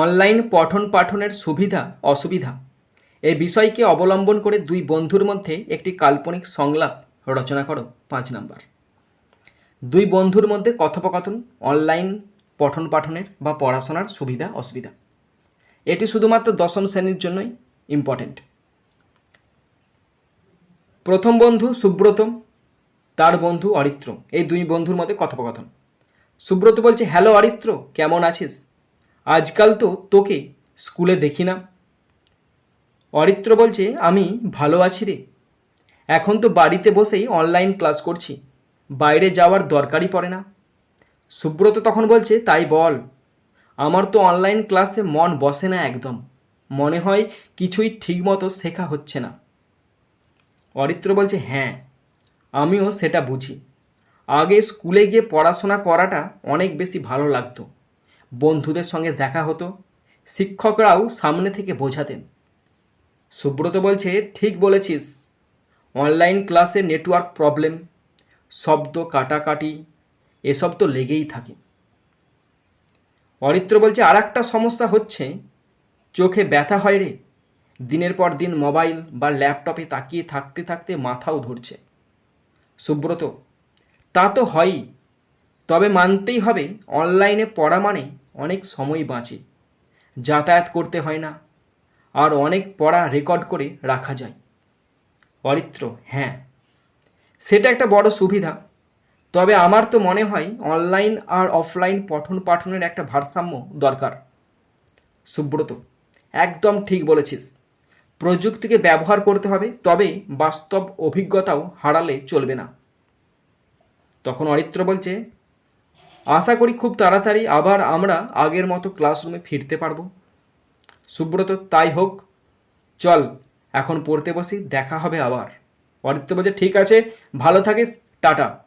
Online পঠন পাঠনের সুবিধা, অসুবিধা? এই বিষয়কে অবলম্বন করে দুই বন্ধুর মধ্যে একটি কাল্পনিক সংলাপ রচনা করো, পাঁচ নাম্বার। দুই বন্ধুর মধ্যে কথোপকথন, অনলাইন পঠন পাঠনের বা পড়াশোনার সুবিধা, অসুবিধা? এটি শুধুমাত্র দশম শ্রেণির জন্যই ইম্পর্টেন্ট প্রথম বন্ধু সুব্রতম, তার বন্ধু অরিত্র এই দুই বন্ধুর মধ্যে কথোপকথন। সুব্রত বলছে, হ্যালো অরিত্র, কেমন আছিস? আজকাল তো তোকে স্কুলে দেখি না। অরিত্র বলছে, আমি ভালো আছি রে। এখন তো বাড়িতে বসেই অনলাইন ক্লাস করছি। বাইরে যাওয়ার দরকারই পড়ে না। সুব্রত তখন বলছে, তাই বল। আমার তো অনলাইন ক্লাসে মন বসে না একদম। মনে হয় কিছুই ঠিকমতো শেখা হচ্ছে না। অরিত্র বলছে হ্যাঁ আমিও সেটা বুঝি। আগে স্কুলে গিয়ে পড়াশোনা করাটা অনেক বেশি ভালো লাগতো। বন্ধুদের সঙ্গে দেখা হতো। শিক্ষকরাও সামনে থেকে বোঝাতেন। সুব্রত বলছে, ঠিক বলেছিস। অনলাইন ক্লাসে নেটওয়ার্ক প্রবলেম, শব্দ কাটাকাটি, এসব তো লেগেই থাকে। অরিত্র বলছে আর একটা সমস্যা হচ্ছে, চোখে ব্যথা হয় রে। দিনের পর দিন মোবাইল বা ল্যাপটপে তাকিয়ে থাকতে থাকতে মাথাও ধরছে। সুব্রত, তা তো হয়ই। তবে মানতেই হবে, অনলাইনে পড়া মানে অনেক সময় বাঁচে। যাতায়াত করতে হয় না, আর অনেক পড়া রেকর্ড করে রাখা যায়। অরিত্র হ্যাঁ সেটা একটা বড় সুবিধা। তবে আমার তো মনে হয়, অনলাইন আর অফলাইন পঠন পাঠনের একটা ভারসাম্য দরকার। সুব্রত, একদম ঠিক বলেছিস। প্রযুক্তিকে ব্যবহার করতে হবে, তবে বাস্তব অভিজ্ঞতাও হারালে চলবে না। তখন অরিত্র বলছে আশা করি খুব তাড়াতাড়ি আবার আমরা আগের মতো ক্লাসরুমে ফিরতে পারব। সুব্রত, তাই হোক, চল, এখন পড়তে বসি, দেখা হবে আবার। অরিত্র বলছে, ঠিক আছে, ভালো থাকিস, টাটা।